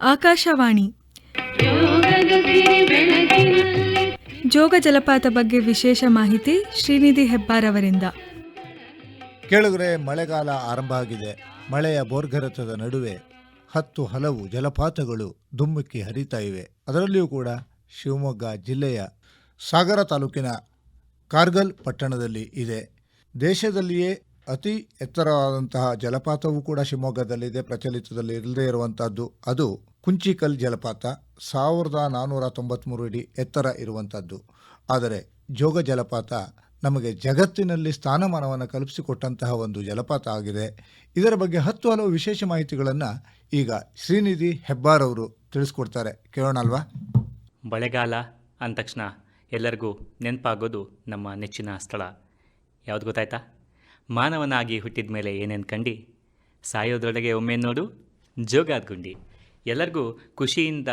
ಆಕಾಶವಾಣಿ. ಜೋಗ ಜಲಪಾತ ಬಗ್ಗೆ ವಿಶೇಷ ಮಾಹಿತಿ ಶ್ರೀನಿಧಿ ಹೆಬ್ಬಾರವರಿಂದ ಕೇಳಿದ್ರೆ ಮಳೆಗಾಲ ಆರಂಭ ಆಗಿದೆ. ಮಳೆಯ ಬೋರ್ಗರತದ ನಡುವೆ ಹತ್ತು ಹಲವು ಜಲಪಾತಗಳು ಧುಮ್ಮುಕ್ಕಿ ಹರಿತಾ ಇವೆ. ಅದರಲ್ಲಿಯೂ ಕೂಡ ಶಿವಮೊಗ್ಗ ಜಿಲ್ಲೆಯ ಸಾಗರ ತಾಲೂಕಿನ ಕಾರ್ಗಲ್ ಪಟ್ಟಣದಲ್ಲಿ ಇದೆ. ದೇಶದಲ್ಲಿಯೇ ಅತಿ ಎತ್ತರವಾದಂತಹ ಜಲಪಾತವೂ ಕೂಡ ಶಿವಮೊಗ್ಗದಲ್ಲಿದೆ, ಪ್ರಚಲಿತದಲ್ಲಿ ಇಲ್ಲದೇ ಇರುವಂತಹದ್ದು. ಅದು ಕುಂಚಿಕಲ್ ಜಲಪಾತ, ಸಾವಿರದ ನಾನ್ನೂರ ತೊಂಬತ್ಮೂರು ಇಡಿ ಎತ್ತರ ಇರುವಂಥದ್ದು ಆದರೆ ಜೋಗ ಜಲಪಾತ ನಮಗೆ ಜಗತ್ತಿನಲ್ಲಿ ಸ್ಥಾನಮಾನವನ್ನು ಕಲ್ಪಿಸಿಕೊಟ್ಟಂತಹ ಒಂದು ಜಲಪಾತ ಆಗಿದೆ. ಇದರ ಬಗ್ಗೆ ಹತ್ತು ಹಲವು ವಿಶೇಷ ಮಾಹಿತಿಗಳನ್ನು ಈಗ ಶ್ರೀನಿಧಿ ಹೆಬ್ಬಾರ್ ಅವರು ತಿಳಿಸ್ಕೊಡ್ತಾರೆ. ಕೇಳೋಣ ಅಲ್ವಾ? ಮಳೆಗಾಲ ಅಂದ ತಕ್ಷಣ ಎಲ್ಲರಿಗೂ ನೆನಪಾಗೋದು ನಮ್ಮ ನೆಚ್ಚಿನ ಸ್ಥಳ. ಯಾವ್ದು ಗೊತ್ತಾಯ್ತಾ? ಮಾನವನಾಗಿ ಹುಟ್ಟಿದ ಮೇಲೆ ಏನೇನು ಕಂಡಿ? ಸಾಯೋದ್ರೊಳಗೆ ಒಮ್ಮೆ ನೋಡು. ಜೋಗಾದ ಗುಂಡಿ. ಎಲ್ಲರಿಗೂ ಖುಷಿಯಿಂದ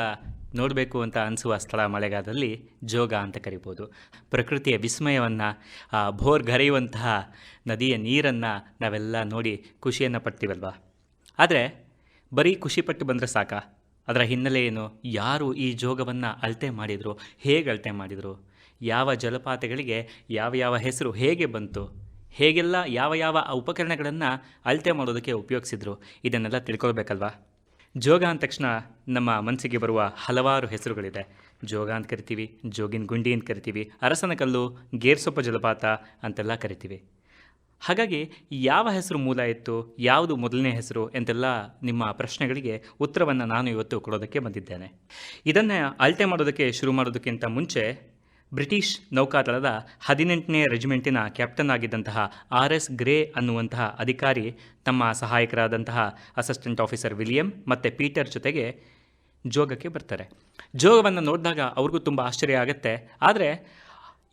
ನೋಡಬೇಕು ಅಂತ ಅನಿಸುವ ಸ್ಥಳ ಮಳೆಗಾಲದಲ್ಲಿ ಜೋಗ ಅಂತ ಕರಿಬೋದು. ಪ್ರಕೃತಿಯ ವಿಸ್ಮಯವನ್ನು, ಆ ಭೋರ್ಗರೆಯುವಂತಹ ನದಿಯ ನೀರನ್ನು ನಾವೆಲ್ಲ ನೋಡಿ ಖುಷಿಯನ್ನು ಪಡ್ತೀವಲ್ವಾ? ಆದರೆ ಬರೀ ಖುಷಿಪಟ್ಟು ಬಂದರೆ ಸಾಕಾ. ಅದರ ಹಿನ್ನೆಲೆ ಏನು? ಯಾರು ಈ ಜೋಗವನ್ನು ಅಳತೆ ಮಾಡಿದರು? ಹೇಗೆ ಅಳತೆ ಮಾಡಿದರು? ಯಾವ ಜಲಪಾತಗಳಿಗೆ ಯಾವ ಯಾವ ಹೆಸರು ಹೇಗೆ ಬಂತು? ಹೇಗೆಲ್ಲ ಯಾವ ಯಾವ ಉಪಕರಣಗಳನ್ನು ಅಳತೆ ಮಾಡೋದಕ್ಕೆ ಉಪಯೋಗಿಸಿದ್ರು, ಇದನ್ನೆಲ್ಲ ತಿಳ್ಕೊಳ್ಬೇಕಲ್ವಾ? ಜೋಗ ಅಂದ ತಕ್ಷಣ ನಮ್ಮ ಮನಸ್ಸಿಗೆ ಬರುವ ಹಲವಾರು ಹೆಸರುಗಳಿದೆ. ಜೋಗ ಅಂತ ಕರಿತೀವಿ, ಜೋಗಿನ ಗುಂಡಿ ಅಂತ ಕರಿತೀವಿ ಅರಸನ ಕಲ್ಲು ಗೇರ್ಸೊಪ್ಪ ಜಲಪಾತ ಅಂತೆಲ್ಲ ಕರಿತೀವಿ. ಹಾಗಾಗಿ ಯಾವ ಹೆಸರು ಮೂಲ ಇತ್ತು, ಯಾವುದು ಮೊದಲನೇ ಹೆಸರು ಎಂತೆಲ್ಲ ನಿಮ್ಮ ಪ್ರಶ್ನೆಗಳಿಗೆ ಉತ್ತರವನ್ನು ನಾನು ಇವತ್ತು ಕೊಡೋದಕ್ಕೆ ಬಂದಿದ್ದೇನೆ. ಇದನ್ನು ಅಳತೆ ಮಾಡೋದಕ್ಕೆ ಶುರು ಮಾಡೋದಕ್ಕಿಂತ ಮುಂಚೆ ಬ್ರಿಟಿಷ್ ನೌಕಾದಳದ ಹದಿನೆಂಟನೇ ರೆಜಿಮೆಂಟಿನ ಕ್ಯಾಪ್ಟನ್ ಆಗಿದ್ದಂತಹ ಆರ್ ಎಸ್ ಗ್ರೇ ಅನ್ನುವಂತಹ ಅಧಿಕಾರಿ, ತಮ್ಮ ಸಹಾಯಕರಾದಂತಹ ಅಸಿಸ್ಟೆಂಟ್ ಆಫೀಸರ್ ವಿಲಿಯಂ ಮತ್ತು ಪೀಟರ್ ಜೊತೆಗೆ ಜೋಗಕ್ಕೆ ಬರ್ತಾರೆ. ಜೋಗವನ್ನು ನೋಡಿದಾಗ ಅವ್ರಿಗೂ ತುಂಬ ಆಶ್ಚರ್ಯ ಆಗುತ್ತೆ. ಆದರೆ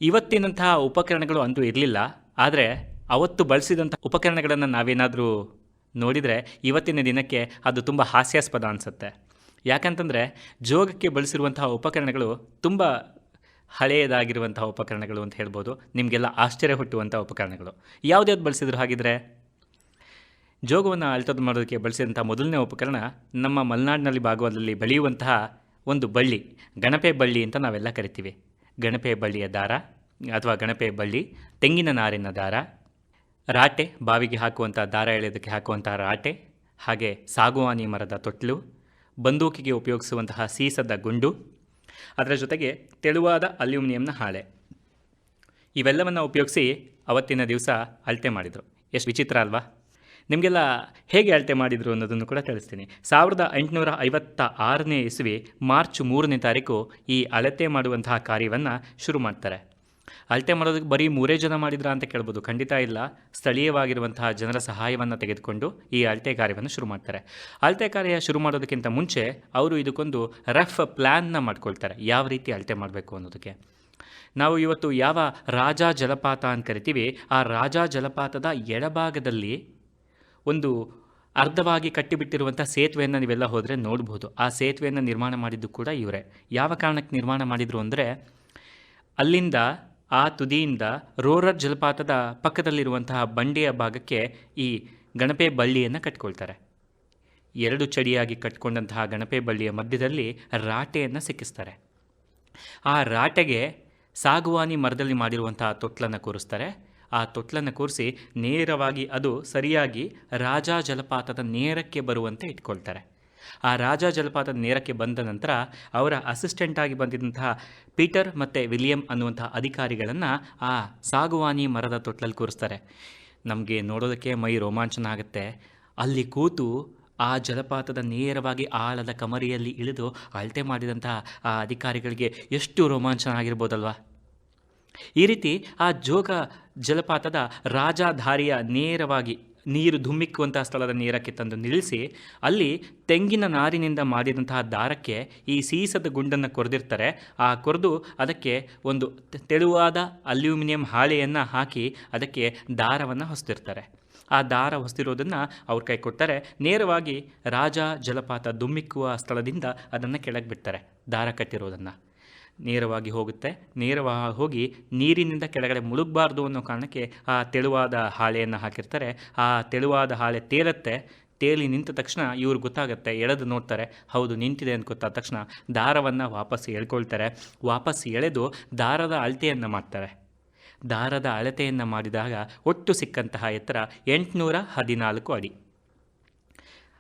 ಇವತ್ತಿನಂತಹ ಉಪಕರಣಗಳು ಅಂತೂ ಇರಲಿಲ್ಲ. ಆದರೆ ಅವತ್ತು ಬಳಸಿದಂಥ ಉಪಕರಣಗಳನ್ನು ನಾವೇನಾದರೂ ನೋಡಿದರೆ ಇವತ್ತಿನ ದಿನಕ್ಕೆ ಅದು ತುಂಬ ಹಾಸ್ಯಾಸ್ಪದ ಅನಿಸುತ್ತೆ. ಯಾಕಂತಂದರೆ ಜೋಗಕ್ಕೆ ಬಳಸಿರುವಂತಹ ಉಪಕರಣಗಳು ತುಂಬ ಹಳೆಯದಾಗಿರುವಂತಹ ಉಪಕರಣಗಳು ಅಂತ ಹೇಳ್ಬೋದು. ನಿಮಗೆಲ್ಲ ಆಶ್ಚರ್ಯ ಹುಟ್ಟುವಂಥ ಉಪಕರಣಗಳು. ಯಾವ್ದ್ಯಾವ್ದು ಬಳಸಿದ್ರು ಹಾಗಿದ್ರೆ? ಜೋಗವನ್ನು ಅಳ್ತದ ಮಾಡೋದಕ್ಕೆ ಬಳಸಿದಂಥ ಮೊದಲನೇ ಉಪಕರಣ ನಮ್ಮ ಮಲೆನಾಡಿನಲ್ಲಿ ಭಾಗವದಲ್ಲಿ ಬೆಳೆಯುವಂತಹ ಒಂದು ಬಳ್ಳಿ, ಗಣಪೆ ಬಳ್ಳಿ ಅಂತ ನಾವೆಲ್ಲ ಕರಿತೀವಿ. ಗಣಪೆ ಬಳ್ಳಿಯ ದಾರ ಅಥವಾ ಗಣಪೆ ಬಳ್ಳಿ, ತೆಂಗಿನ ನಾರಿನ ದಾರ, ರಾಟೆ, ಬಾವಿಗೆ ಹಾಕುವಂಥ ದಾರ ಎಳೆಯೋದಕ್ಕೆ ಹಾಕುವಂಥ ರಾಟೆ, ಹಾಗೆ ಸಾಗುವಾನಿ ಮರದ ತೊಟ್ಲು, ಬಂದೂಕಿಗೆ ಉಪಯೋಗಿಸುವಂತಹ ಸೀಸದ ಗುಂಡು ಅದರ ಜೊತೆಗೆ ತೆಳುವಾದ ಅಲ್ಯೂಮಿನಿಯಂನ ಹಾಳೆ. ಇವೆಲ್ಲವನ್ನು ಉಪಯೋಗಿಸಿ ಅವತ್ತಿನ ದಿವಸ ಅಳತೆ ಮಾಡಿದರು. ಎಷ್ಟು ವಿಚಿತ್ರ ಅಲ್ವಾ? ನಿಮಗೆಲ್ಲ ಹೇಗೆ ಅಳತೆ ಮಾಡಿದರು ಅನ್ನೋದನ್ನು ಕೂಡ ತಿಳಿಸ್ತೀನಿ. ಸಾವಿರದ ಎಂಟುನೂರ ಐವತ್ತ ಆರನೇ ಇಸ್ವಿ ಮಾರ್ಚ್ ಮೂರನೇ ತಾರೀಕು ಈ ಅಳತೆ ಮಾಡುವಂತಹ ಕಾರ್ಯವನ್ನು ಶುರು ಮಾಡ್ತಾರೆ. ಅಳತೆ ಮಾಡೋದಕ್ಕೆ ಬರೀ ಮೂರೇ ಜನ ಮಾಡಿದ್ರ ಅಂತ ಕೇಳ್ಬೋದು. ಖಂಡಿತ ಇಲ್ಲ. ಸ್ಥಳೀಯವಾಗಿರುವಂತಹ ಜನರ ಸಹಾಯವನ್ನು ತೆಗೆದುಕೊಂಡು ಈ ಅಳತೆ ಕಾರ್ಯವನ್ನು ಶುರು ಮಾಡ್ತಾರೆ. ಅಳತೆ ಕಾರ್ಯ ಶುರು ಮಾಡೋದಕ್ಕಿಂತ ಮುಂಚೆ ಅವರು ಇದಕ್ಕೊಂದು ರಫ್ ಪ್ಲ್ಯಾನ್ನ ಮಾಡ್ಕೊಳ್ತಾರೆ. ಯಾವ ರೀತಿ ಅಳತೆ ಮಾಡಬೇಕು ಅನ್ನೋದಕ್ಕೆ. ನಾವು ಇವತ್ತು ಯಾವ ರಾಜ ಜಲಪಾತ ಅಂತ ಕರಿತೀವಿ, ಆ ರಾಜ ಜಲಪಾತದ ಎಡಭಾಗದಲ್ಲಿ ಒಂದು ಅರ್ಧವಾಗಿ ಕಟ್ಟಿಬಿಟ್ಟಿರುವಂಥ ಸೇತುವೆಯನ್ನು ನೀವೆಲ್ಲ ಹೋದರೆ ನೋಡ್ಬೋದು. ಆ ಸೇತುವೆಯನ್ನು ನಿರ್ಮಾಣ ಮಾಡಿದ್ದು ಕೂಡ ಇವರೇ. ಯಾವ ಕಾರಣಕ್ಕೆ ನಿರ್ಮಾಣ ಮಾಡಿದರು ಅಂದರೆ ಅಲ್ಲಿಂದ ಆ ತುದಿಯಿಂದ ರೋರರ್ ಜಲಪಾತದ ಪಕ್ಕದಲ್ಲಿರುವಂತಹ ಬಂಡೆಯ ಭಾಗಕ್ಕೆ ಈ ಗಣಪೆ ಬಳ್ಳಿಯನ್ನು ಕಟ್ಕೊಳ್ತಾರೆ. ಎರಡು ಚಡಿಯಾಗಿ ಕಟ್ಕೊಂಡಂತಹ ಗಣಪೆ ಬಳ್ಳಿಯ ಮಧ್ಯದಲ್ಲಿ ರಾಟೆಯನ್ನು ಸಿಕ್ಕಿಸ್ತಾರೆ. ಆ ರಾಟೆಗೆ ಸಾಗುವಾನಿ ಮರದಲ್ಲಿ ಮಾಡಿರುವಂತಹ ತೊಟ್ಲನ್ನು ಕೂರಿಸ್ತಾರೆ. ಆ ತೊಟ್ಲನ್ನು ಕೂರಿಸಿ ನೇರವಾಗಿ ಅದು ಸರಿಯಾಗಿ ರಾಜಾ ಜಲಪಾತದ ನೇರಕ್ಕೆ ಬರುವಂತೆ ಇಟ್ಕೊಳ್ತಾರೆ. ಆ ರಾಜ ಜಲಪಾತದ ನೇರಕ್ಕೆ ಬಂದ ನಂತರ ಅವರ ಅಸಿಸ್ಟೆಂಟ್ ಆಗಿ ಬಂದಿದ್ದಂತಹ ಪೀಟರ್ ಮತ್ತು ವಿಲಿಯಂ ಅನ್ನುವಂತಹ ಅಧಿಕಾರಿಗಳನ್ನು ಆ ಸಾಗುವಾನಿ ಮರದ ತೊಟ್ಲಲ್ಲಿ ಕೂರಿಸ್ತಾರೆ. ನಮಗೆ ನೋಡೋದಕ್ಕೆ ಮೈ ರೋಮಾಂಚನ ಆಗುತ್ತೆ. ಅಲ್ಲಿ ಕೂತು ಆ ಜಲಪಾತದ ನೇರವಾಗಿ ಆಳದ ಕಮರಿಯಲ್ಲಿ ಇಳಿದು ಅಳತೆ ಮಾಡಿದಂತಹ ಆ ಅಧಿಕಾರಿಗಳಿಗೆ ಎಷ್ಟು ರೋಮಾಂಚನ ಆಗಿರ್ಬೋದಲ್ವಾ? ಈ ರೀತಿ ಆ ಜೋಗ ಜಲಪಾತದ ರಾಜಧಾರಿಯ ನೇರವಾಗಿ ನೀರು ಧುಮ್ಮಿಕ್ಕುವಂತಹ ಸ್ಥಳದ ನೀರಕ್ಕೆ ತಂದು ನಿಲ್ಲಿಸಿ, ಅಲ್ಲಿ ತೆಂಗಿನ ನಾರಿನಿಂದ ಮಾಡಿದಂತಹ ದಾರಕ್ಕೆ ಈ ಸೀಸದ ಗುಂಡನ್ನು ಕೊರೆದಿರ್ತಾರೆ. ಆ ಕೊರೆದು ಅದಕ್ಕೆ ಒಂದು ತೆಳುವಾದ ಅಲ್ಯೂಮಿನಿಯಂ ಹಾಳೆಯನ್ನು ಹಾಕಿ ಅದಕ್ಕೆ ದಾರವನ್ನು ಹೊಸ್ತಿರ್ತಾರೆ ಆ ದಾರ ಹೊಸ್ತಿರೋದನ್ನು ಅವ್ರ ಕೈ ಕೊಡ್ತಾರೆ. ನೇರವಾಗಿ ರಾಜ ಜಲಪಾತ ಧುಮ್ಮಿಕ್ಕುವ ಸ್ಥಳದಿಂದ ಅದನ್ನು ಕೆಳಗೆ ಬಿಡ್ತಾರೆ, ದಾರ ಕಟ್ಟಿರೋದನ್ನು. ನೇರವಾಗಿ ಹೋಗುತ್ತೆ. ನೇರವಾಗಿ ಹೋಗಿ ನೀರಿನಿಂದ ಕೆಳಗಡೆ ಮುಳುಗಬಾರ್ದು ಅನ್ನೋ ಕಾರಣಕ್ಕೆ ಆ ತೆಳುವಾದ ಹಾಳೆಯನ್ನು ಹಾಕಿರ್ತಾರೆ. ಆ ತೆಳುವಾದ ಹಾಳೆ ತೇಲತ್ತೆ. ತೇಲಿ ನಿಂತ ತಕ್ಷಣ ಇವ್ರು ಗೊತ್ತಾಗುತ್ತೆ, ಎಳೆದು ನೋಡ್ತಾರೆ, ಹೌದು ನಿಂತಿದೆ ಅಂತ ಗೊತ್ತಾದ ತಕ್ಷಣ ದಾರವನ್ನು ವಾಪಸ್ ಎಳ್ಕೊಳ್ತಾರೆ. ವಾಪಸ್ ಎಳೆದು ದಾರದ ಅಳತೆಯನ್ನು ಮಾಡ್ತಾರೆ. ದಾರದ ಅಳತೆಯನ್ನು ಮಾಡಿದಾಗ ಒಟ್ಟು ಸಿಕ್ಕಂತಹ ಎತ್ತರ ಎಂಟುನೂರ ಹದಿನಾಲ್ಕು ಅಡಿ.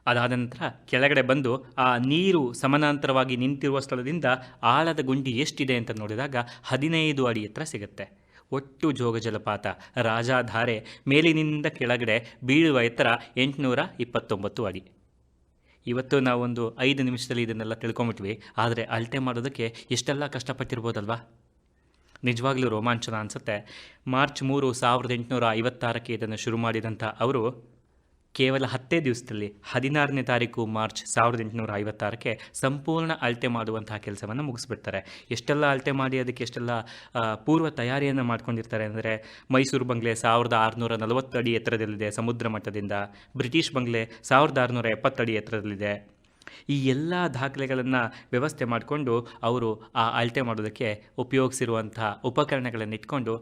ಅದಾದ ನಂತರ ಕೆಳಗಡೆ ಬಂದು ಆ ನೀರು ಸಮಾನಾಂತರವಾಗಿ ನಿಂತಿರುವ ಸ್ಥಳದಿಂದ ಆಳದ ಗುಂಡಿ ಎಷ್ಟಿದೆ ಅಂತ ನೋಡಿದಾಗ ಹದಿನೈದು ಅಡಿ ಎತ್ತರ ಸಿಗುತ್ತೆ. ಒಟ್ಟು ಜೋಗ ಜಲಪಾತ, ರಾಜಾಧಾರೆ ಮೇಲಿನಿಂದ ಕೆಳಗಡೆ ಬೀಳುವ ಎತ್ತರ ಎಂಟುನೂರ ಇಪ್ಪತ್ತೊಂಬತ್ತು ಅಡಿ. ಇವತ್ತು ನಾವೊಂದು ಐದು ನಿಮಿಷದಲ್ಲಿ ಇದನ್ನೆಲ್ಲ ತಿಳ್ಕೊಂಬಿಟ್ವಿ, ಆದರೆ ಅಳತೆ ಮಾಡೋದಕ್ಕೆ ಇಷ್ಟೆಲ್ಲ ಕಷ್ಟಪಟ್ಟಿರ್ಬೋದಲ್ವಾ? ನಿಜವಾಗ್ಲೂ ರೋಮಾಂಚನ ಅನಿಸುತ್ತೆ. ಮಾರ್ಚ್ ಮೂರು ಸಾವಿರದ ಎಂಟುನೂರ ಐವತ್ತಾರಕ್ಕೆ ಇದನ್ನು ಶುರು ಮಾಡಿದಂಥ ಅವರು ಕೇವಲ ಹತ್ತೇ ದಿವಸದಲ್ಲಿ ಹದಿನಾರನೇ ತಾರೀಕು ಮಾರ್ಚ್ ಸಾವಿರದ ಎಂಟುನೂರ ಐವತ್ತಾರಕ್ಕೆ ಸಂಪೂರ್ಣ ಅಳತೆ ಮಾಡುವಂತಹ ಕೆಲಸವನ್ನು ಮುಗಿಸ್ಬಿಡ್ತಾರೆ. ಎಷ್ಟೆಲ್ಲ ಅಳತೆ ಮಾಡಿ, ಅದಕ್ಕೆ ಎಷ್ಟೆಲ್ಲ ಪೂರ್ವ ತಯಾರಿಯನ್ನು ಮಾಡ್ಕೊಂಡಿರ್ತಾರೆ ಅಂದರೆ ಮೈಸೂರು ಬಂಗ್ಲೆ ಸಾವಿರದ ಆರುನೂರ ನಲವತ್ತು ಅಡಿ ಎತ್ತರದಲ್ಲಿದೆ ಸಮುದ್ರ ಮಟ್ಟದಿಂದ. ಬ್ರಿಟಿಷ್ ಬಂಗ್ಲೆ ಸಾವಿರದ ಆರುನೂರ ಎಪ್ಪತ್ತಡಿ ಎತ್ತರದಲ್ಲಿದೆ. ಈ ಎಲ್ಲ ದಾಖಲೆಗಳನ್ನು ವ್ಯವಸ್ಥೆ ಮಾಡಿಕೊಂಡು ಅವರು ಆ ಅಳತೆ ಮಾಡೋದಕ್ಕೆ ಉಪಯೋಗಿಸಿರುವಂಥ ಉಪಕರಣಗಳನ್ನು ಇಟ್ಕೊಂಡು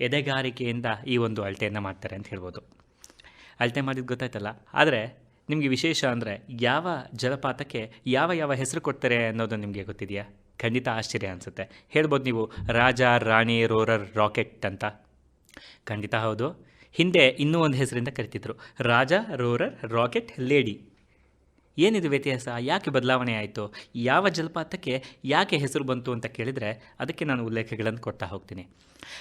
ಎದೆಗಾರಿಕೆಯಿಂದ ಈ ಒಂದು ಅಳತೆಯನ್ನು ಮಾಡ್ತಾರೆ ಅಂತ ಹೇಳ್ಬೋದು. ಅಳತೆ ಮಾಡಿದ್ದು ಗೊತ್ತಾಯ್ತಲ್ಲ? ಆದರೆ ನಿಮಗೆ ವಿಶೇಷ ಅಂದರೆ ಯಾವ ಜಲಪಾತಕ್ಕೆ ಯಾವ ಯಾವ ಹೆಸರು ಕೊಡ್ತಾರೆ ಅನ್ನೋದು ನಿಮಗೆ ಗೊತ್ತಿದೆಯಾ? ಖಂಡಿತ ಆಶ್ಚರ್ಯ ಅನಿಸುತ್ತೆ. ಹೇಳ್ಬೋದು ನೀವು ರಾಜ, ರಾಣಿ, ರೋರರ್, ರಾಕೆಟ್ ಅಂತ. ಖಂಡಿತ ಹೌದು. ಹಿಂದೆ ಇನ್ನೂ ಒಂದು ಹೆಸರಿಂದ ಕರಿತಿದ್ರು. Raja, roarer, rocket, lady. ಏನಿದು ವ್ಯತ್ಯಾಸ? ಯಾಕೆ ಬದಲಾವಣೆ ಆಯಿತು? ಯಾವ ಜಲಪಾತಕ್ಕೆ ಯಾಕೆ ಹೆಸರು ಬಂತು ಅಂತ ಕೇಳಿದರೆ ಅದಕ್ಕೆ ನಾನು ಉಲ್ಲೇಖಗಳನ್ನು ಕೊಡ್ತಾ ಹೋಗ್ತೀನಿ.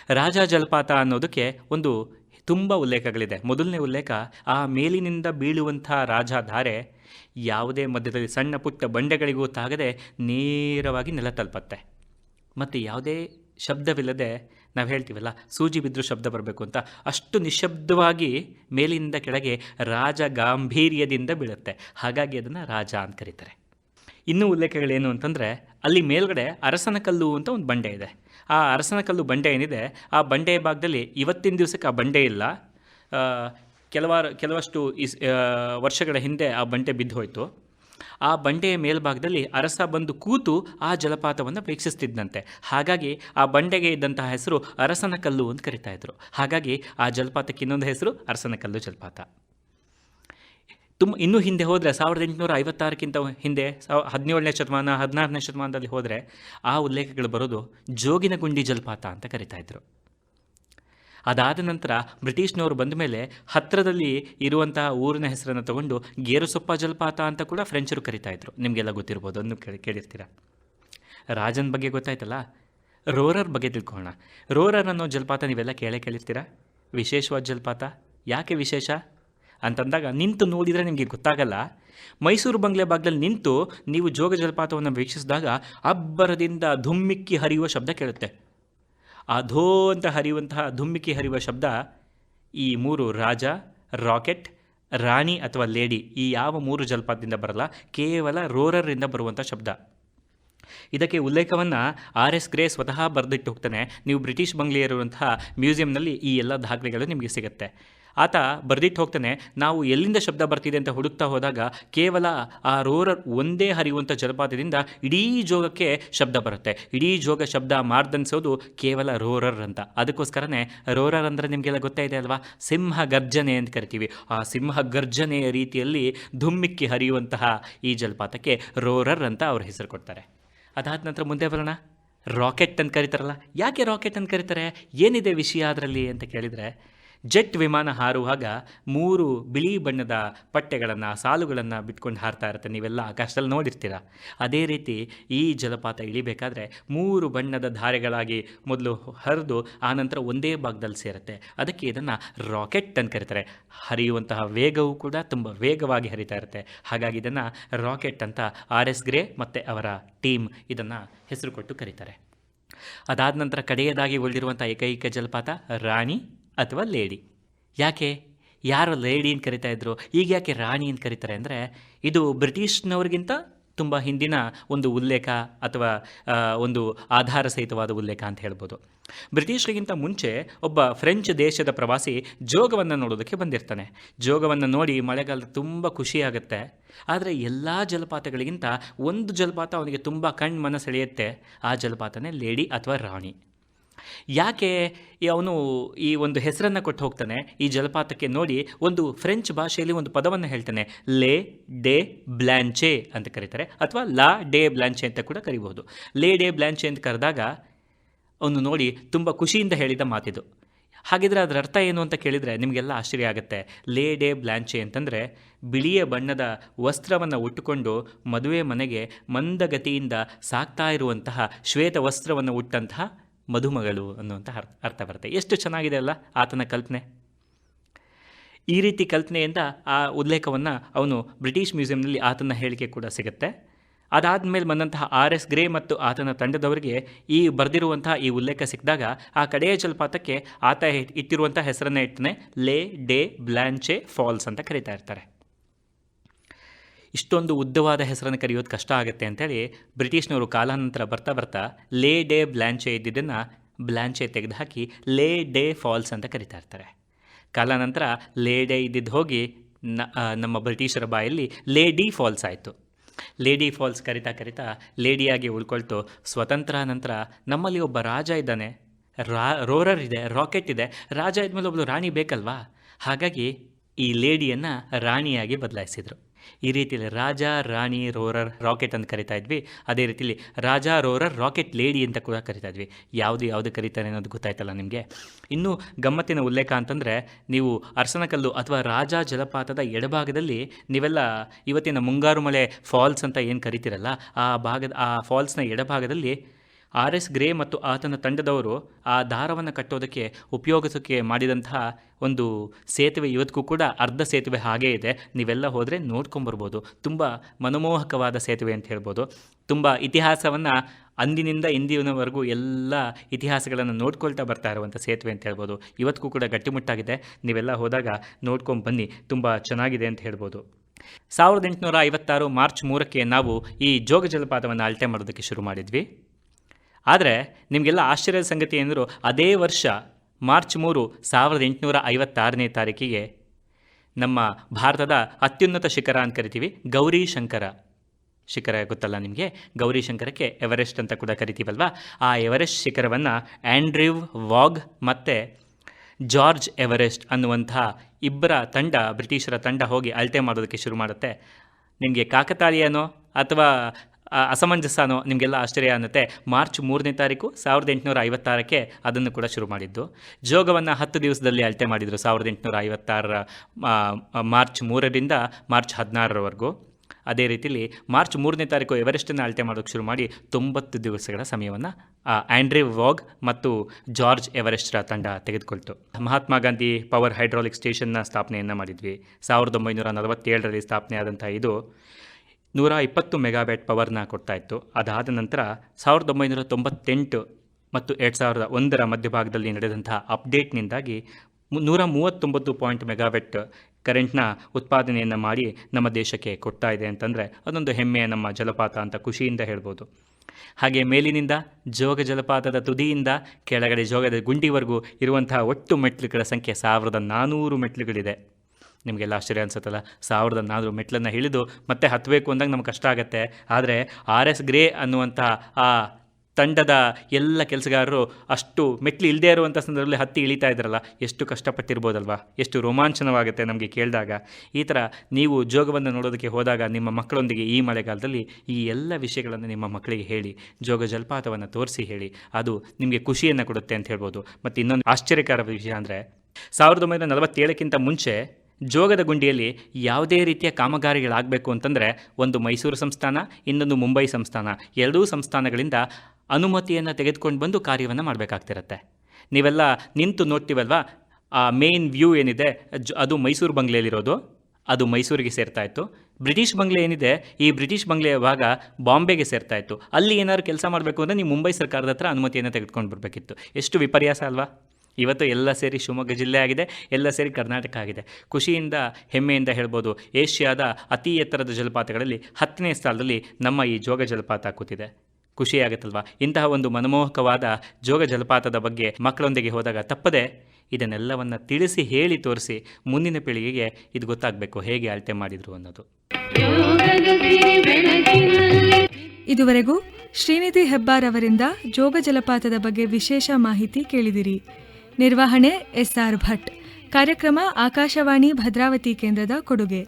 ರಾಜ, ಜಲಪಾತ ಅನ್ನೋದಕ್ಕೆ ಒಂದು ತುಂಬ ಉಲ್ಲೇಖಗಳಿದೆ. ಮೊದಲನೇ ಉಲ್ಲೇಖ, ಆ ಮೇಲಿನಿಂದ ಬೀಳುವಂಥ ರಾಜಧಾರೆ ಯಾವುದೇ ಮಧ್ಯದಲ್ಲಿ ಸಣ್ಣ ಪುಟ್ಟ ಬಂಡೆಗಳಿಗೂ ತಾಗದೆ ನೇರವಾಗಿ ನೆಲ ತಲುಪತ್ತೆ ಮತ್ತು ಯಾವುದೇ ಶಬ್ದವಿಲ್ಲದೆ ನಾವು ಹೇಳ್ತೀವಲ್ಲ, ಸೂಜಿ ಬಿದ್ದರೂ ಶಬ್ದ ಬರಬೇಕು ಅಂತ. ಅಷ್ಟು ನಿಶಬ್ದವಾಗಿ ಮೇಲಿನಿಂದ ಕೆಳಗೆ ರಾಜ ಗಾಂಭೀರ್ಯದಿಂದ ಬೀಳುತ್ತೆ. ಹಾಗಾಗಿ ಅದನ್ನು ರಾಜ ಅಂತ ಕರೀತಾರೆ. ಇನ್ನೂ ಉಲ್ಲೇಖಗಳೇನು ಅಂತಂದರೆ, ಅಲ್ಲಿ ಮೇಲ್ಗಡೆ ಅರಸನ ಕಲ್ಲು ಅಂತ ಒಂದು ಬಂಡೆ ಇದೆ. ಆ ಅರಸನಕಲ್ಲು ಬಂಡೆ ಏನಿದೆ, ಆ ಬಂಡೆಯ ಭಾಗದಲ್ಲಿ ಇವತ್ತಿನ ದಿವಸಕ್ಕೆ ಆ ಬಂಡೆ ಇಲ್ಲ. ಕೆಲವಾರು, ಕೆಲವಷ್ಟು ಇಸ್ ವರ್ಷಗಳ ಹಿಂದೆ ಆ ಬಂಡೆ ಬಿದ್ದು ಹೋಯಿತು. ಆ ಬಂಡೆಯ ಮೇಲ್ಭಾಗದಲ್ಲಿ ಅರಸ ಬಂದು ಕೂತು ಆ ಜಲಪಾತವನ್ನು ವೀಕ್ಷಿಸ್ತಿದ್ದಂತೆ. ಹಾಗಾಗಿ ಆ ಬಂಡೆಗೆ ಇದ್ದಂತಹ ಹೆಸರು ಅರಸನ ಕಲ್ಲು ಅಂತ ಕರಿತಾ ಇದ್ರು. ಹಾಗಾಗಿ ಆ ಜಲಪಾತಕ್ಕೆ ಇನ್ನೊಂದು ಹೆಸರು ಅರಸನ ಕಲ್ಲು ಜಲಪಾತ. ತುಂಬ ಇನ್ನೂ ಹಿಂದೆ ಹೋದರೆ ಸಾವಿರದ ಎಂಟುನೂರ ಐವತ್ತಾರಕ್ಕಿಂತ ಹಿಂದೆ ಸಾವ ಹದಿನೇಳನೇ ಶತಮಾನ, ಹದಿನಾರನೇ ಶತಮಾನದಲ್ಲಿ ಹೋದರೆ ಆ ಉಲ್ಲೇಖಗಳು ಬರೋದು ಜೋಗಿನ ಗುಂಡಿ ಜಲಪಾತ ಅಂತ ಕರಿತಾ ಇದ್ರು. ಅದಾದ ನಂತರ ಬ್ರಿಟಿಷ್ನವರು ಬಂದ ಮೇಲೆ ಹತ್ತಿರದಲ್ಲಿ ಇರುವಂತಹ ಊರಿನ ಹೆಸರನ್ನು ತಗೊಂಡು ಗೇರುಸೊಪ್ಪ ಜಲಪಾತ ಅಂತ ಕೂಡ ಫ್ರೆಂಚರು ಕರಿತಾ ಇದ್ರು. ನಿಮಗೆಲ್ಲ ಗೊತ್ತಿರ್ಬೋದು ಅನ್ನು ಕೇಳಿ, ಕೇಳಿರ್ತೀರ? ರಾಜನ ಬಗ್ಗೆ ಗೊತ್ತಾಯ್ತಲ್ಲ? ರೋರರ್ ಬಗ್ಗೆ ತಿಳ್ಕೊಳ್ಳೋಣ. ರೋರರ್ ಅನ್ನೋ ಜಲಪಾತ ನೀವೆಲ್ಲ ಕೇಳೇ ಕೇಳಿರ್ತೀರ? ವಿಶೇಷವಾದ ಜಲಪಾತ? ಯಾಕೆ ವಿಶೇಷ? ಅಂತಂದಾಗ ನಿಂತು ನೋಡಿದರೆ ನಿಮಗೆ ಗೊತ್ತಾಗಲ್ಲ. ಮೈಸೂರು ಬಂಗ್ಲೆ ಭಾಗದಲ್ಲಿ ನಿಂತು ನೀವು ಜೋಗ ಜಲಪಾತವನ್ನು ವೀಕ್ಷಿಸಿದಾಗ ಅಬ್ಬರದಿಂದ ಧುಮ್ಮಿಕ್ಕಿ ಹರಿಯುವ ಶಬ್ದ ಕೇಳುತ್ತೆ. ಆ ಧೋ ಅಂತ ಹರಿಯುವಂತಹ ಧುಮ್ಮಿಕ್ಕಿ ಹರಿಯುವ ಶಬ್ದ ಈ ಮೂರು ರಾಜ, ರಾಕೆಟ್, ರಾಣಿ ಅಥವಾ ಲೇಡಿ ಈ ಯಾವ ಮೂರು ಜಲಪಾತದಿಂದ ಬರಲ್ಲ, ಕೇವಲ ರೋರರಿಂದ ಬರುವಂಥ ಶಬ್ದ. ಇದಕ್ಕೆ ಉಲ್ಲೇಖವನ್ನು ಆರ್ ಎಸ್ ಗ್ರೇ ಸ್ವತಃ ಬರೆದಿಟ್ಟು ಹೋಗ್ತಾನೆ. ನೀವು ಬ್ರಿಟಿಷ್ ಬಂಗ್ಲೆಯಲ್ಲಿರುವಂತಹ ಮ್ಯೂಸಿಯಂನಲ್ಲಿ ಈ ಎಲ್ಲ ದಾಖಲೆಗಳು ನಿಮಗೆ ಸಿಗುತ್ತೆ. ಆತ ಬರೆದಿಟ್ಟು ಹೋಗ್ತಾನೆ, ನಾವು ಎಲ್ಲಿಂದ ಶಬ್ದ ಬರ್ತಿದೆ ಅಂತ ಹುಡುಕ್ತಾ ಹೋದಾಗ ಕೇವಲ ಆ ರೋರರ್ ಒಂದೇ ಹರಿಯುವಂಥ ಜಲಪಾತದಿಂದ ಇಡೀ ಜೋಗಕ್ಕೆ ಶಬ್ದ ಬರುತ್ತೆ. ಇಡೀ ಜೋಗ ಶಬ್ದ ಮಾಡ್ದನ್ಸೋದು ಕೇವಲ ರೋರರ್ ಅಂತ. ಅದಕ್ಕೋಸ್ಕರನೇ ರೋರರ್ ಅಂದರೆ ನಿಮಗೆಲ್ಲ ಗೊತ್ತೇ ಇದೆ ಅಲ್ವಾ? ಸಿಂಹ ಗರ್ಜನೆ ಅಂತ ಕರಿತೀವಿ. ಆ ಸಿಂಹ ಗರ್ಜನೆಯ ರೀತಿಯಲ್ಲಿ ಧುಮ್ಮಿಕ್ಕಿ ಹರಿಯುವಂತಹ ಈ ಜಲಪಾತಕ್ಕೆ ರೋರರ್ ಅಂತ ಅವ್ರ ಹೆಸರು ಕೊಡ್ತಾರೆ. ಅದಾದ ನಂತರ ಮುಂದೆ ಬರೋಣ. ರಾಕೆಟ್ ಅಂತ ಕರೀತಾರಲ್ಲ, ಯಾಕೆ ರಾಕೆಟ್ ಅಂತ ಕರೀತಾರೆ? ಏನಿದೆ ವಿಷಯ ಅದರಲ್ಲಿ ಅಂತ ಕೇಳಿದರೆ ಜೆಟ್ ವಿಮಾನ ಹಾರುವಾಗ ಮೂರು ಬಿಳಿ ಬಣ್ಣದ ಪಟ್ಟೆಗಳನ್ನು, ಸಾಲುಗಳನ್ನು ಬಿಟ್ಕೊಂಡು ಹಾರ್ತಾ ಇರುತ್ತೆ. ನೀವೆಲ್ಲ ಆಕಾಶದಲ್ಲಿ ನೋಡಿರ್ತೀರ. ಅದೇ ರೀತಿ ಈ ಜಲಪಾತ ಇಳಿಬೇಕಾದ್ರೆ ಮೂರು ಬಣ್ಣದ ಧಾರೆಗಳಾಗಿ ಮೊದಲು ಹರಿದು ಆನಂತರ ಒಂದೇ ಭಾಗದಲ್ಲಿ ಸೇರುತ್ತೆ. ಅದಕ್ಕೆ ಇದನ್ನು ರಾಕೆಟ್ ಅಂತ ಕರೀತಾರೆ. ಹರಿಯುವಂತಹ ವೇಗವೂ ಕೂಡ ತುಂಬ ವೇಗವಾಗಿ ಹರಿತಾ ಇರುತ್ತೆ. ಹಾಗಾಗಿ ಇದನ್ನು ರಾಕೆಟ್ ಅಂತ ಆರ್ ಎಸ್ ಗ್ರೇ ಮತ್ತು ಅವರ ಟೀಮ್ ಇದನ್ನು ಹೆಸರು ಕೊಟ್ಟು ಕರೀತಾರೆ. ಅದಾದ ನಂತರ ಕಡೆಯದಾಗಿ ಉಳಿದಿರುವಂಥ ಏಕೈಕ ಜಲಪಾತ ರಾಣಿ ಅಥವಾ ಲೇಡಿ? ಯಾಕೆ? ಯಾರು ಲೇಡಿ ಅಂತ ಕರಿತಾ ಇದ್ರು? ಈಗ ಯಾಕೆ ರಾಣಿ ಅಂತ ಕರೀತಾರೆ ಅಂದರೆ, ಇದು ಬ್ರಿಟಿಷ್ನವ್ರಿಗಿಂತ ತುಂಬ ಹಿಂದಿನ ಒಂದು ಉಲ್ಲೇಖ ಅಥವಾ ಒಂದು ಆಧಾರ ಸಹಿತವಾದ ಉಲ್ಲೇಖ ಅಂತ ಹೇಳ್ಬೋದು. ಬ್ರಿಟಿಷರಿಗಿಂತ ಮುಂಚೆ ಒಬ್ಬ ಫ್ರೆಂಚ್ ದೇಶದ ಪ್ರವಾಸಿ ಜೋಗವನ್ನು ನೋಡೋದಕ್ಕೆ ಬಂದಿರ್ತಾನೆ. ಜೋಗವನ್ನು ನೋಡಿ ಮಳೆಗಾಲ ತುಂಬ ಖುಷಿಯಾಗುತ್ತೆ ಆದರೆ ಎಲ್ಲ ಜಲಪಾತಗಳಿಗಿಂತ ಒಂದು ಜಲಪಾತ ಅವನಿಗೆ ತುಂಬ ಕಣ್ಣು ಮನ ಸೆಳೆಯುತ್ತೆ ಆ ಜಲಪಾತನೇ ಲೇಡಿ ಅಥವಾ ರಾಣಿ. ಯಾಕೆ ಅವನು ಈ ಒಂದು ಹೆಸರನ್ನು ಕೊಟ್ಟು ಹೋಗ್ತಾನೆ? ಈ ಜಲಪಾತಕ್ಕೆ ನೋಡಿ ಒಂದು ಫ್ರೆಂಚ್ ಭಾಷೆಯಲ್ಲಿ ಒಂದು ಪದವನ್ನು ಹೇಳ್ತಾನೆ. ಲೇ ಡೇ ಬ್ಲ್ಯಾಂಚೆ ಅಂತ ಕರೀತಾರೆ. ಅಥವಾ ಲಾ ಡೇ ಬ್ಲ್ಯಾಂಚೆ ಅಂತ ಕೂಡ ಕರಿಬಹುದು. ಲೇ ಡೆ ಬ್ಲ್ಯಾಂಚೆ ಅಂತ ಕರೆದಾಗ ಅವನು ನೋಡಿ ತುಂಬ ಖುಷಿಯಿಂದ ಹೇಳಿದ ಮಾತಿದು. ಹಾಗಿದ್ರೆ ಅದರ ಅರ್ಥ ಏನು ಅಂತ ಕೇಳಿದರೆ ನಿಮಗೆಲ್ಲ ಆಶ್ಚರ್ಯ ಆಗುತ್ತೆ. ಲೇ ಡೇ ಬ್ಲ್ಯಾಂಚೆ ಅಂತಂದರೆ ಬಿಳಿಯ ಬಣ್ಣದ ವಸ್ತ್ರವನ್ನು ಉಟ್ಟುಕೊಂಡು ಮದುವೆ ಮನೆಗೆ ಮಂದಗತಿಯಿಂದ ಸಾಕ್ತಾ ಇರುವಂತಹ ಶ್ವೇತ ವಸ್ತ್ರವನ್ನು ಉಟ್ಟಂತಹ ಮಧುಮಗಳು ಅನ್ನುವಂಥ ಅರ್ಥ ಬರುತ್ತೆ. ಎಷ್ಟು ಚೆನ್ನಾಗಿದೆ ಅಲ್ಲ ಆತನ ಕಲ್ಪನೆ. ಈ ರೀತಿ ಕಲ್ಪನೆಯಿಂದ ಆ ಉಲ್ಲೇಖವನ್ನು ಅವನು ಬ್ರಿಟಿಷ್ ಮ್ಯೂಸಿಯಂನಲ್ಲಿ ಆತನ ಹೇಳಿಕೆ ಕೂಡ ಸಿಗುತ್ತೆ. ಅದಾದಮೇಲೆ ಬಂದಂತಹ ಆರ್ ಎಸ್ ಗ್ರೇ ಮತ್ತು ಆತನ ತಂಡದವರಿಗೆ ಈ ಬರೆದಿರುವಂತಹ ಈ ಉಲ್ಲೇಖ ಸಿಕ್ಕಿದಾಗ ಆ ಕಡೆಯ ಜಲಪಾತಕ್ಕೆ ಆತ ಇಟ್- ಇಟ್ಟಿರುವಂಥ ಹೆಸರನ್ನು ಇಟ್ಟನೆ ಲೇ ಡೇ ಬ್ಲ್ಯಾಂಚೆ ಫಾಲ್ಸ್ ಅಂತ ಕರೀತಾ ಇರ್ತಾರೆ. ಇಷ್ಟೊಂದು ಉದ್ದವಾದ ಹೆಸರನ್ನು ಕರೆಯೋದು ಕಷ್ಟ ಆಗುತ್ತೆ ಅಂತೇಳಿ ಬ್ರಿಟಿಷ್ನವರು ಕಾಲಾನಂತರ ಬರ್ತಾ ಬರ್ತಾ ಲೇ ಡೇ ಬ್ಲ್ಯಾಂಚೆ ಇದ್ದಿದ್ದನ್ನು ಬ್ಲ್ಯಾಂಚೆ ತೆಗೆದುಹಾಕಿ ಲೇ ಡೇ ಫಾಲ್ಸ್ ಅಂತ ಕರಿತಾ ಇರ್ತಾರೆ. ಕಾಲಾನಂತರ ಲೇ ಡೇ ಇದ್ದಿದ್ದು ಹೋಗಿ ನಮ್ಮ ಬ್ರಿಟಿಷರ ಬಾಯಲ್ಲಿ ಲೇಡಿ ಫಾಲ್ಸ್ ಆಯಿತು. ಲೇಡಿ ಫಾಲ್ಸ್ ಕರಿತಾ ಕರಿತಾ ಲೇಡಿಯಾಗಿ ಉಳ್ಕೊಳ್ತು. ಸ್ವತಂತ್ರ ನಂತರ ನಮ್ಮಲ್ಲಿ ಒಬ್ಬ ರಾಜ ಇದ್ದಾನೆ. ರಾ, ರೋರರ್ ಇದೆ, ರಾಕೆಟ್ ಇದೆ. ರಾಜ ಇದ್ಮೇಲೆ ಒಬ್ಬಳು ರಾಣಿ ಬೇಕಲ್ವಾ? ಹಾಗಾಗಿ ಈ ಲೇಡಿಯನ್ನು ರಾಣಿಯಾಗಿ ಬದಲಾಯಿಸಿದರು. ಈ ರೀತಿಯಲ್ಲಿ ರಾಜ, ರಾಣಿ, ರೋರರ್, ರಾಕೆಟ್ ಅಂತ ಕರಿತಾ ಇದ್ವಿ. ಅದೇ ರೀತಿಯಲ್ಲಿ ರಾಜ, ರೋರರ್, ರಾಕೆಟ್ ಲೇಡಿ ಅಂತ ಕೂಡ ಕರಿತಾ ಇದ್ವಿ. ಯಾವುದು ಯಾವುದು ಕರೀತಾರೆ ಅನ್ನೋದು ಗೊತ್ತಾಯ್ತಲ್ಲ ನಿಮಗೆ? ಇನ್ನು ಗಮ್ಮತ್ತಿನ ಉಲ್ಲೇಖ ಅಂತಂದರೆ, ನೀವು ಅರಸನಕಲ್ಲು ಅಥವಾ ರಾಜ ಜಲಪಾತದ ಎಡಭಾಗದಲ್ಲಿ ನೀವೆಲ್ಲ ಇವತ್ತಿನ ಮುಂಗಾರು ಮಳೆ ಫಾಲ್ಸ್ ಅಂತ ಏನು ಕರಿತೀರಲ್ಲ, ಆ ಭಾಗದ, ಆ ಫಾಲ್ಸ್ನ ಎಡಭಾಗದಲ್ಲಿ ಆರ್ ಎಸ್ ಗ್ರೇ ಮತ್ತು ಆತನ ತಂಡದವರು ಆ ದಾರವನ್ನು ಕಟ್ಟೋದಕ್ಕೆ ಉಪಯೋಗಿಸೋಕ್ಕೆ ಮಾಡಿದಂತಹ ಒಂದು ಸೇತುವೆ ಇವತ್ತಿಗೂ ಕೂಡ ಅರ್ಧ ಸೇತುವೆ ಹಾಗೇ ಇದೆ. ನೀವೆಲ್ಲ ಹೋದರೆ ನೋಡ್ಕೊಂಬರ್ಬೋದು ತುಂಬ ಮನಮೋಹಕವಾದ ಸೇತುವೆ ಅಂತ ಹೇಳ್ಬೋದು. ತುಂಬ ಇತಿಹಾಸವನ್ನು ಅಂದಿನಿಂದ ಇಂದಿನವರೆಗೂ ಎಲ್ಲ ಇತಿಹಾಸಗಳನ್ನು ನೋಡ್ಕೊಳ್ತಾ ಬರ್ತಾ ಇರುವಂಥ ಸೇತುವೆ ಅಂತ ಹೇಳ್ಬೋದು. ಇವತ್ತಿಗೂ ಕೂಡ ಗಟ್ಟಿಮುಟ್ಟಾಗಿದೆ. ನೀವೆಲ್ಲ ಹೋದಾಗ ನೋಡ್ಕೊಂಡು ಬನ್ನಿ. ತುಂಬ ಚೆನ್ನಾಗಿದೆ ಅಂತ ಹೇಳ್ಬೋದು. ಸಾವಿರದ ಎಂಟುನೂರ ಐವತ್ತಾರು ಮಾರ್ಚ್ ಮೂರಕ್ಕೆ ನಾವು ಈ ಜೋಗ ಜಲಪಾತವನ್ನು ಅಳತೆ ಮಾಡೋದಕ್ಕೆ ಶುರು ಮಾಡಿದ್ವಿ. ಆದರೆ ನಿಮಗೆಲ್ಲ ಆಶ್ಚರ್ಯದ ಸಂಗತಿ ಎಂದರು ಅದೇ ವರ್ಷ ಮಾರ್ಚ್ ಮೂರು ಸಾವಿರದ ಎಂಟುನೂರ ಐವತ್ತಾರನೇ ತಾರೀಕಿಗೆ ನಮ್ಮ ಭಾರತದ ಅತ್ಯುನ್ನತ ಶಿಖರ ಅಂತ ಕರಿತೀವಿ, ಗೌರಿ ಶಂಕರ. ಶಿಖರ ಗೊತ್ತಲ್ಲ ನಿಮಗೆ? ಗೌರಿ ಶಂಕರಕ್ಕೆ ಎವರೆಸ್ಟ್ ಅಂತ ಕೂಡ ಕರಿತೀವಲ್ವಾ? ಆ ಎವರೆಸ್ಟ್ ಶಿಖರವನ್ನು ಆ್ಯಂಡ್ರಿವ್ ವಾಗ್ ಮತ್ತು ಜಾರ್ಜ್ ಎವರೆಸ್ಟ್ ಅನ್ನುವಂಥ ಇಬ್ಬರ ತಂಡ, ಬ್ರಿಟಿಷರ ತಂಡ ಹೋಗಿ ಅಳತೆ ಮಾಡೋದಕ್ಕೆ ಶುರು ಮಾಡುತ್ತೆ. ನಿಮಗೆ ಕಾಕತಾಳಿಯನೋ ಅಥವಾ ಆ, ಅನ್ನೋ ನಿಮಗೆಲ್ಲ ಆಶ್ಚರ್ಯ ಅನ್ನತ್ತೆ. ಮಾರ್ಚ್ ಮೂರನೇ ತಾರೀಕು ಸಾವಿರದ ಎಂಟುನೂರ ಐವತ್ತಾರಕ್ಕೆ ಅದನ್ನು ಕೂಡ ಶುರು ಮಾಡಿದ್ದು. ಜೋಗವನ್ನು ಹತ್ತು ದಿವಸದಲ್ಲಿ ಅಳತೆ ಮಾಡಿದರು ಸಾವಿರದ ಎಂಟುನೂರ ಐವತ್ತಾರರ ಮಾರ್ಚ್ ಮೂರರಿಂದ ಮಾರ್ಚ್ ಹದಿನಾರರವರೆಗೂ. ಅದೇ ರೀತಿಯಲ್ಲಿ ಮಾರ್ಚ್ ಮೂರನೇ ತಾರೀಕು ಎವರೆಸ್ಟನ್ನು ಅಳತೆ ಮಾಡೋಕ್ಕೆ ಶುರು ಮಾಡಿ ತೊಂಬತ್ತು ದಿವಸಗಳ ಸಮಯವನ್ನು ಆ್ಯಂಡ್ರಿ ವಾಗ್ ಮತ್ತು ಜಾರ್ಜ್ ಎವರೆಸ್ಟ್ರ ತಂಡ ತೆಗೆದುಕೊಳ್ತು. ಮಹಾತ್ಮ ಗಾಂಧಿ ಪವರ್ ಹೈಡ್ರಾಲಿಕ್ ಸ್ಟೇಷನ್ನ ಸ್ಥಾಪನೆಯನ್ನು ಮಾಡಿದ್ವಿ. ಸಾವಿರದ ಒಂಬೈನೂರ ನಲವತ್ತೇಳರಲ್ಲಿ ಸ್ಥಾಪನೆ ಆದಂಥ ಇದು ನೂರ ಇಪ್ಪತ್ತು ಮೆಗಾಬ್ಯಾಟ್ ಪವರ್ನ ಕೊಡ್ತಾ ಇತ್ತು ಅದಾದ ನಂತರ ಸಾವಿರದ ಒಂಬೈನೂರ ತೊಂಬತ್ತೆಂಟು ಮತ್ತು ಎರಡು ಸಾವಿರದ ಒಂದರ ಮಧ್ಯಭಾಗದಲ್ಲಿ ನಡೆದಂತಹ ಅಪ್ಡೇಟ್ನಿಂದಾಗಿ ನೂರ ಮೂವತ್ತೊಂಬತ್ತು ಪಾಯಿಂಟ್ ಮೆಗಾವೆಟ್ ಕರೆಂಟ್ನ ಉತ್ಪಾದನೆಯನ್ನು ಮಾಡಿ ನಮ್ಮ ದೇಶಕ್ಕೆ ಕೊಡ್ತಾ ಇದೆ ಅಂತಂದರೆ ಅದೊಂದು ಹೆಮ್ಮೆಯ ನಮ್ಮ ಜಲಪಾತ ಅಂತ ಖುಷಿಯಿಂದ ಹೇಳ್ಬೋದು. ಹಾಗೆ ಮೇಲಿನಿಂದ ಜೋಗ ಜಲಪಾತದ ತುದಿಯಿಂದ ಕೆಳಗಡೆ ಜೋಗದ ಗುಂಡಿವರೆಗೂ ಇರುವಂತಹ ಒಟ್ಟು ಮೆಟ್ಲುಗಳ ಸಂಖ್ಯೆ ಸಾವಿರದ ನಾನ್ನೂರು ಮೆಟ್ಲುಗಳಿದೆ ನಿಮಗೆಲ್ಲ ಆಶ್ಚರ್ಯ ಅನ್ಸುತ್ತಲ್ಲ? ಸಾವಿರದ ನಾನ್ನೂರು ಮೆಟ್ಲನ್ನು ಮತ್ತೆ ಹತ್ತಬೇಕು ಅಂದಾಗ ನಮ್ಗೆ ಕಷ್ಟ ಆಗುತ್ತೆ. ಆದರೆ ಆರ್ ಎಸ್ ಗ್ರೇ ಅನ್ನುವಂಥ ಆ ತಂಡದ ಎಲ್ಲ ಕೆಲಸಗಾರರು ಅಷ್ಟು ಮೆಟ್ಲು ಇಲ್ಲದೇ ಇರುವಂಥ ಸಂದರ್ಭದಲ್ಲಿ ಹತ್ತಿ ಇಳಿತಾ ಇದ್ರಲ್ಲ ಎಷ್ಟು ಕಷ್ಟಪಟ್ಟಿರ್ಬೋದಲ್ವಾ? ಎಷ್ಟು ರೋಮಾಂಚನವಾಗುತ್ತೆ ನಮಗೆ ಕೇಳಿದಾಗ. ಈ ಥರ ನೀವು ಜೋಗವನ್ನು ನೋಡೋದಕ್ಕೆ ಹೋದಾಗ ನಿಮ್ಮ ಮಕ್ಕಳೊಂದಿಗೆ ಈ ಮಳೆಗಾಲದಲ್ಲಿ ಈ ಎಲ್ಲ ವಿಷಯಗಳನ್ನು ನಿಮ್ಮ ಮಕ್ಕಳಿಗೆ ಹೇಳಿ, ಜೋಗ ಜಲಪಾತವನ್ನು ತೋರಿಸಿ ಹೇಳಿ, ಅದು ನಿಮಗೆ ಖುಷಿಯನ್ನು ಕೊಡುತ್ತೆ ಅಂತ ಹೇಳ್ಬೋದು. ಮತ್ತು ಇನ್ನೊಂದು ಆಶ್ಚರ್ಯಕರ ವಿಷಯ ಅಂದರೆ, ಸಾವಿರದ ಒಂಬೈನೂರ ನಲವತ್ತೇಳಕ್ಕಿಂತ ಮುಂಚೆ ಜೋಗದ ಗುಂಡಿಯಲ್ಲಿ ಯಾವುದೇ ರೀತಿಯ ಕಾಮಗಾರಿಗಳಾಗಬೇಕು ಅಂತಂದರೆ ಒಂದು ಮೈಸೂರು ಸಂಸ್ಥಾನ, ಇನ್ನೊಂದು ಮುಂಬೈ ಸಂಸ್ಥಾನ. ಎರಡೂ ಸಂಸ್ಥಾನಗಳಿಂದ ಅನುಮತಿಯನ್ನು ತೆಗೆದುಕೊಂಡು ಬಂದು ಕಾರ್ಯವನ್ನು ಮಾಡಬೇಕಾಗ್ತಿರತ್ತೆ. ನೀವೆಲ್ಲ ನಿಂತು ನೋಡ್ತೀವಲ್ವಾ? ಆ ಮೇನ್ ವ್ಯೂ ಏನಿದೆ ಅದು ಮೈಸೂರು ಬಂಗ್ಲೆಯಲ್ಲಿರೋದು, ಅದು ಮೈಸೂರಿಗೆ ಸೇರ್ತಾ ಇತ್ತು. ಬ್ರಿಟಿಷ್ ಬಂಗ್ಲೆ ಏನಿದೆ, ಈ ಬ್ರಿಟಿಷ್ ಬಂಗ್ಲೆಯ ಭಾಗ ಬಾಂಬೆಗೆ ಸೇರ್ತಾ ಇತ್ತು. ಅಲ್ಲಿ ಏನಾದ್ರು ಕೆಲಸ ಮಾಡಬೇಕು ಅಂದರೆ ನೀವು ಮುಂಬೈ ಸರ್ಕಾರದ ಹತ್ರ ಅನುಮತಿಯನ್ನು ತೆಗೆದುಕೊಂಡು ಬರಬೇಕಿತ್ತು. ಎಷ್ಟು ವಿಪರ್ಯಾಸ ಅಲ್ವಾ? ಇವತ್ತು ಎಲ್ಲ ಸೇರಿ ಶಿವಮೊಗ್ಗ ಜಿಲ್ಲೆ ಆಗಿದೆ, ಎಲ್ಲ ಸೇರಿ ಕರ್ನಾಟಕ ಆಗಿದೆ. ಖುಷಿಯಿಂದ, ಹೆಮ್ಮೆಯಿಂದ ಹೇಳ್ಬೋದು, ಏಷ್ಯಾದ ಅತಿ ಎತ್ತರದ ಜಲಪಾತಗಳಲ್ಲಿ ಹತ್ತನೇ ಸ್ಥಾನದಲ್ಲಿ ನಮ್ಮ ಈ ಜೋಗ ಜಲಪಾತ ಕೂತಿದೆ. ಖುಷಿಯಾಗುತ್ತಲ್ವಾ? ಇಂತಹ ಒಂದು ಮನಮೋಹಕವಾದ ಜೋಗ ಜಲಪಾತದ ಬಗ್ಗೆ ಮಕ್ಕಳೊಂದಿಗೆ ಹೋದಾಗ ತಪ್ಪದೆ ಇದನ್ನೆಲ್ಲವನ್ನು ತಿಳಿಸಿ, ಹೇಳಿ ತೋರಿಸಿ ಮುಂದಿನ ಪೀಳಿಗೆಗೆ ಇದು ಗೊತ್ತಾಗಬೇಕು, ಹೇಗೆ ಅಳತೆ ಮಾಡಿದರು ಅನ್ನೋದು. ಇದುವರೆಗೂ ಶ್ರೀನಿಧಿ ಹೆಬ್ಬಾರ್ ಅವರಿಂದ ಜೋಗ ಜಲಪಾತದ ಬಗ್ಗೆ ವಿಶೇಷ ಮಾಹಿತಿ ಕೇಳಿದಿರಿ. ನಿರ್ವಹಣೆ ಎಸ್ಆರ್ ಭಟ್. ಕಾರ್ಯಕ್ರಮ ಆಕಾಶವಾಣಿ ಭದ್ರಾವತಿ ಕೇಂದ್ರದ ಕೊಡುಗೆ.